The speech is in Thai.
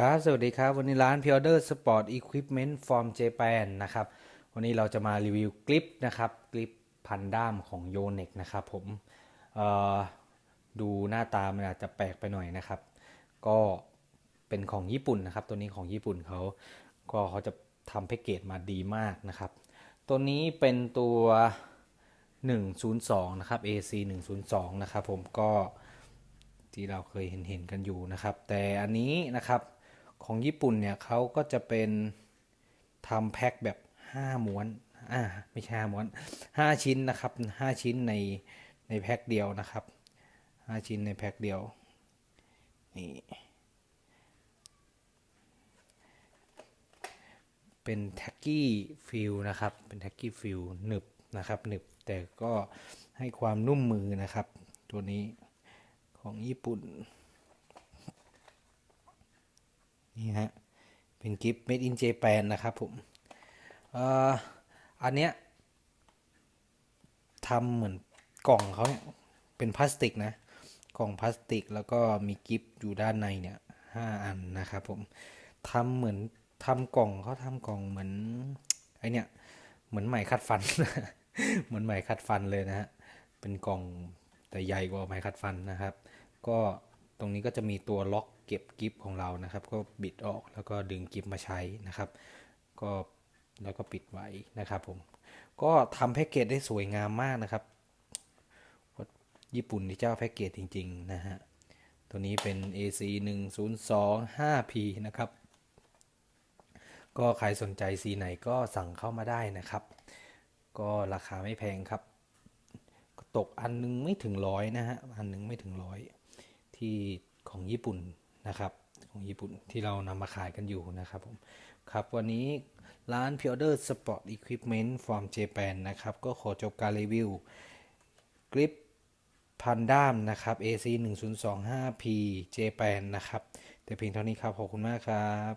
ครับสวัสดีครับ วันนี้ร้าน p ิ o r d e r Sport Equipment from Japan นะครับ วันนี้เราจะมารีวิวกลิปนะครับกลิปพันด้ามของ y o n e x นะครับผมดูหน้าตามันอาจจะแปลกไปหน่อยนะครับ ก็เป็นของญี่ปุ่นนะครับ ตัวนี้ของญี่ปุ่นเขาก็เขาจะทำแพ็กเกจมาดีมากนะครับ ตัวนี้เป็นตัว 102 นะครับ AC 102 นะครับผมก็ที่เราเคยเห็นเห็นกันอยู่นะครับ แต่อันนี้นะครับ ของญี่ปุ่นเนี่ยเขาก็จะเป็นทำแพ็คแบบ 5 ม้วน อ่า ไม่ใช่5ม้วน 5 ชิ้นนะครับ 5 ชิ้นในในแพ็คเดียวนะครับ 5 ชิ้นในแพ็คเดียว นี่ เป็นแท็กกี้ฟิลนะครับ เป็นแท็กกี้ฟิลหนึบนะครับ หนึบ แต่ก็ให้ความนุ่มมือนะครับ ตัวนี้ของญี่ปุ่น นี่ฮะ เป็นกิฟต์ made in Japan นะครับผมเอ่ออันเนี้ยทำเหมือนกล่องเขาเนี่ย เป็นพลาสติกนะ กล่องพลาสติกแล้วก็มีกิฟต์อยู่ด้านในเนี่ยห้าอันนะครับผมทำเหมือนทำกล่องเขาทำกล่องเหมือนไอเนี่ยเหมือนไหมขัดฟัน เหมือนไหมขัดฟันเลยนะฮะ เป็นกล่องแต่ใหญ่กว่าไหมขัดฟันนะครับ ก็ ตรงนี้ก็จะมีตัวล็อกเก็บกิฟของเรานะครับ ก็บิดออกแล้วก็ดึงกิฟมาใช้นะครับ ก็แล้วก็ปิดไว้นะครับผม ก็ทำแพ็กเกจได้สวยงามมากนะครับ ญี่ปุ่นที่เจ้าแพ็กเกจจริง ๆ นะฮะ ตัวนี้เป็น AC 1 0 2 5 P นะครับ ก็ใครสนใจสีไหนก็สั่งเข้ามาได้นะครับ ก็ราคาไม่แพงครับ ตกอันนึงไม่ถึงร้อยนะฮะ อันนึงไม่ถึงร้อย ที่ของญี่ปุ่นนะครับ ของญี่ปุ่นที่เรานำมาขายกันอยู่นะครับผมครับวันนี้ร้าน p i o d e r Sport Equipment from Japan นะครับ ก็ขอจบการรีวิวกริปพันด้ามนะครับ AC 1 0 2 5 P Japan นะครับ แต่เพียงเท่านี้ครับ ขอบคุณมากครับ